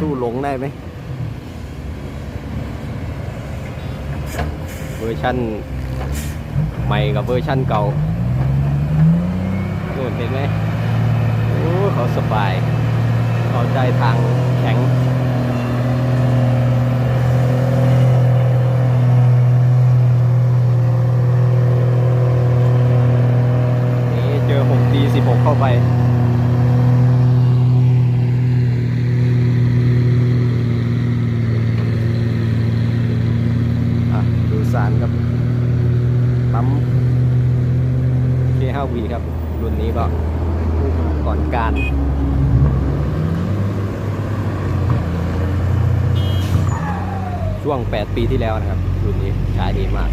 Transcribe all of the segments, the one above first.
สู้หลงได้ไหมเวอร์ชันใหม่กับเวอร์ชันเก่าโดนเห็นไหมโอ้เขาสบายเขาใจทางแข็งนี่เจอ 6D 16 เข้าไป อะ ดูสารครับ ปั๊ม K5V ครับ รุ่นนี้ก็ก่อนการช่วง 8 ปีที่แล้วนะครับ รุ่นนี้ขายดีมาก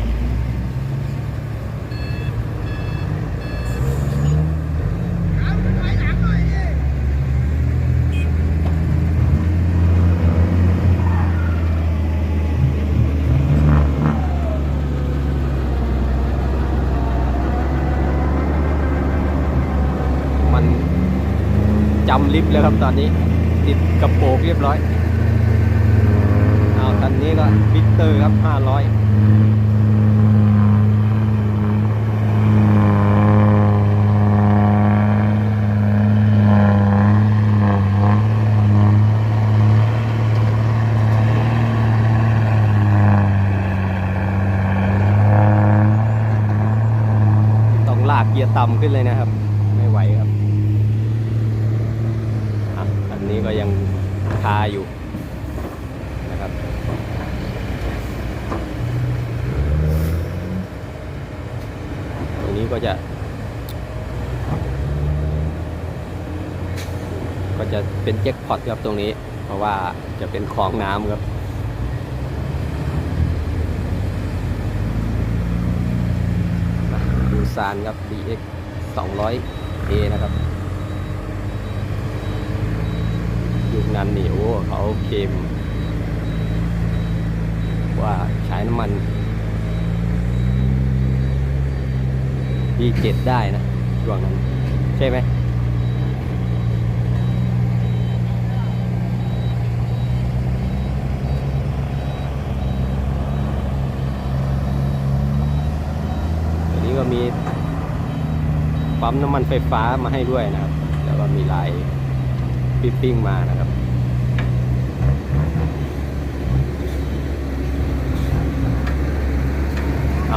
มัน จำลิฟต์แล้วครับตอนนี้ ติดกระโปรงเรียบร้อยเอาคันนี้ก็วิกเตอร์ครับ 500ต้องลากเกียร์ต่ำขึ้นเลยนะครับ ไม่ไหวครับอะอั นี้ก็ยังคาอยู่นะครับ ตรงนี้ก็จะ ก็จะเป็นแจ็คพอตครับตรงนี้ เพราะว่าจะเป็นคลองน้ำครับดูซานครับ DX 200A นะครับ ยุคนั้นนี่โอ้เขาเคมว่าใช้น้ำมัน D7 ได้นะช่วงนั้น ใช่ไหมตัวนี้ก็มีปั๊มน้ำมันไฟฟ้ามาให้ด้วยนะครับ แล้วก็มีลายปิ๊ปปิ้งมานะครับ